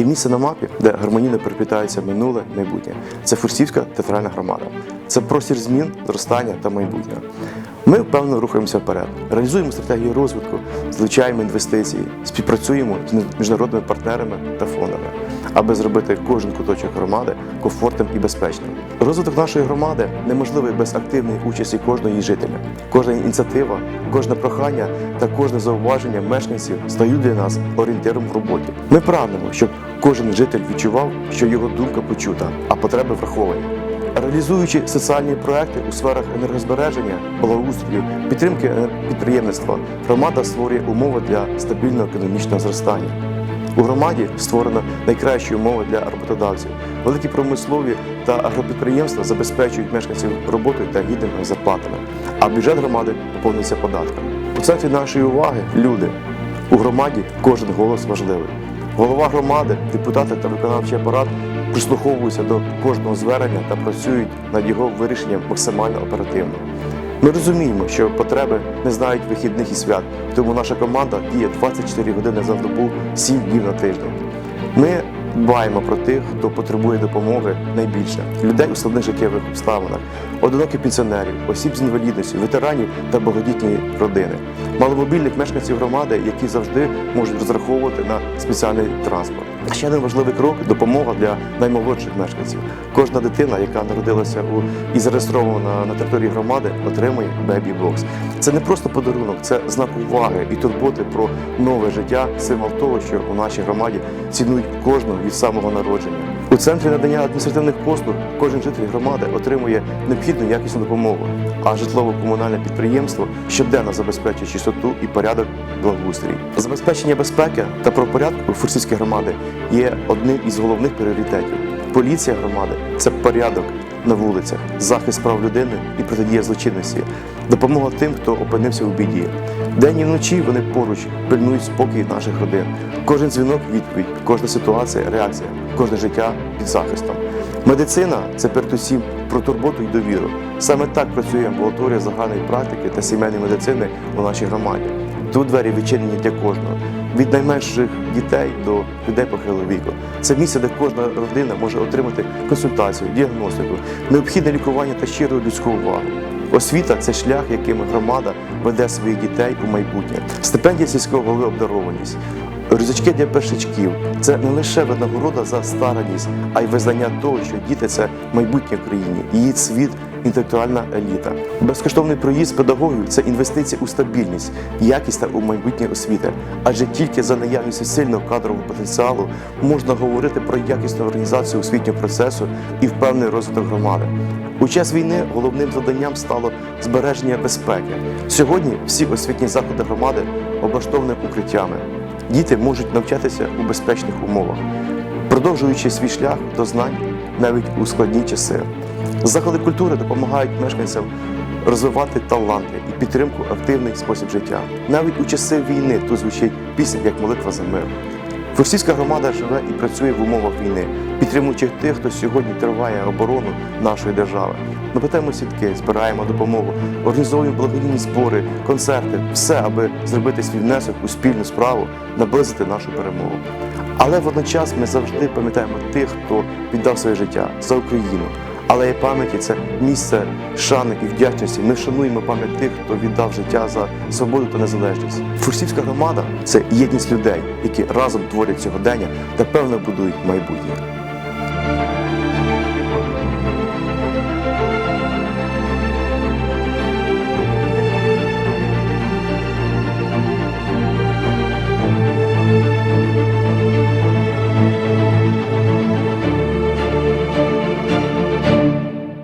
Є місце на мапі, де гармонійно переплітається минуле майбутнє. Це Фурсівська театральна громада. Це простір змін, зростання та майбутнього. Ми впевнено рухаємося вперед, реалізуємо стратегію розвитку, залучаємо інвестиції, співпрацюємо з міжнародними партнерами та фондами, аби зробити кожен куточок громади комфортним і безпечним. Розвиток нашої громади неможливий без активної участі кожного її жителя. Кожна ініціатива, кожне прохання та кожне зауваження мешканців стають для нас орієнтиром в роботі. Ми прагнемо, щоб кожен житель відчував, що його думка почута, а потреби враховані. Реалізуючи соціальні проекти у сферах енергозбереження, благоустрою, підтримки підприємництва, громада створює умови для стабільного економічного зростання. У громаді створено найкращі умови для роботодавців. Великі промислові та агропідприємства забезпечують мешканців роботою та гідними зарплатами, а бюджет громади поповнюється податками. У центрі нашої уваги люди. У громаді кожен голос важливий. Голова громади, депутати та виконавчий апарат прислуховуються до кожного звернення та працюють над його вирішенням максимально оперативно. Ми розуміємо, що потреби не знають вихідних і свят, тому наша команда діє 24 години за добу, 7 днів на тиждень. Ми дбаємо про тих, хто потребує допомоги найбільше людей у складних життєвих обставинах, одиноких пенсіонерів, осіб з інвалідністю, ветеранів та багатодітні родини, маломобільних мешканців громади, які завжди можуть розраховувати на спеціальний транспорт. Ще один важливий крок допомога для наймолодших мешканців. Кожна дитина, яка народилася у і зареєстрована на території громади, отримує бебі бокс. Це не просто подарунок, це знак уваги і турботи про нове життя, символ того, що у нашій громаді цінують кожного від самого народження. У центрі надання адміністративних послуг кожен житель громади отримує необхідну якісну допомогу, а житлово-комунальне підприємство щоденно забезпечує чистоту і порядок благоустрій. Забезпечення безпеки та правопорядку Фурсівської громади є одним із головних пріоритетів. Поліція громади це порядок на вулицях, захист прав людини і протидія злочинності, допомога тим, хто опинився у біді. День і вночі вони поруч пильнують спокій наших родин. Кожен дзвінок відповідь, кожна ситуація реакція, кожне життя під захистом. Медицина це передусім про турботу і довіру. Саме так працює амбулаторія загальної практики та сімейної медицини у нашій громаді. Тут двері відчинені для кожного, від найменших дітей до людей похилого віку. Це місце, де кожна родина може отримати консультацію, діагностику, необхідне лікування та щиру людську увагу. Освіта це шлях, яким громада веде своїх дітей у майбутнє. Стипендія сільського голови обдарованість. Рюкзачки для першачків це не лише винагорода за стараність, а й визнання того, що діти це майбутнє країні, її світ, інтелектуальна еліта. Безкоштовний проїзд педагогів це інвестиція у стабільність, якість та у майбутнє освіти. Адже тільки за наявністю сильного кадрового потенціалу можна говорити про якісну організацію освітнього процесу і впевнений розвиток громади. У час війни головним завданням стало збереження безпеки. Сьогодні всі освітні заходи громади облаштовані укриттями. Діти можуть навчатися у безпечних умовах, продовжуючи свій шлях до знань навіть у складні часи. Заходи культури допомагають мешканцям розвивати таланти і підтримку активний спосіб життя. Навіть у часи війни тут звучить пісня як молитва за мир. Фурсівська громада живе і працює в умовах війни, підтримуючи тих, хто сьогодні триває оборону нашої держави. Ми питаємо сітки, збираємо допомогу, організовуємо благодійні збори, концерти, все, аби зробити свій внесок у спільну справу, наблизити нашу перемогу. Але водночас ми завжди пам'ятаємо тих, хто віддав своє життя за Україну. Але пам'яті це місце шани і вдячності. Ми шануємо пам'ять тих, хто віддав життя за свободу та незалежність. Фурсівська громада це єдність людей, які разом творять сьогодення та певно будують майбутнє.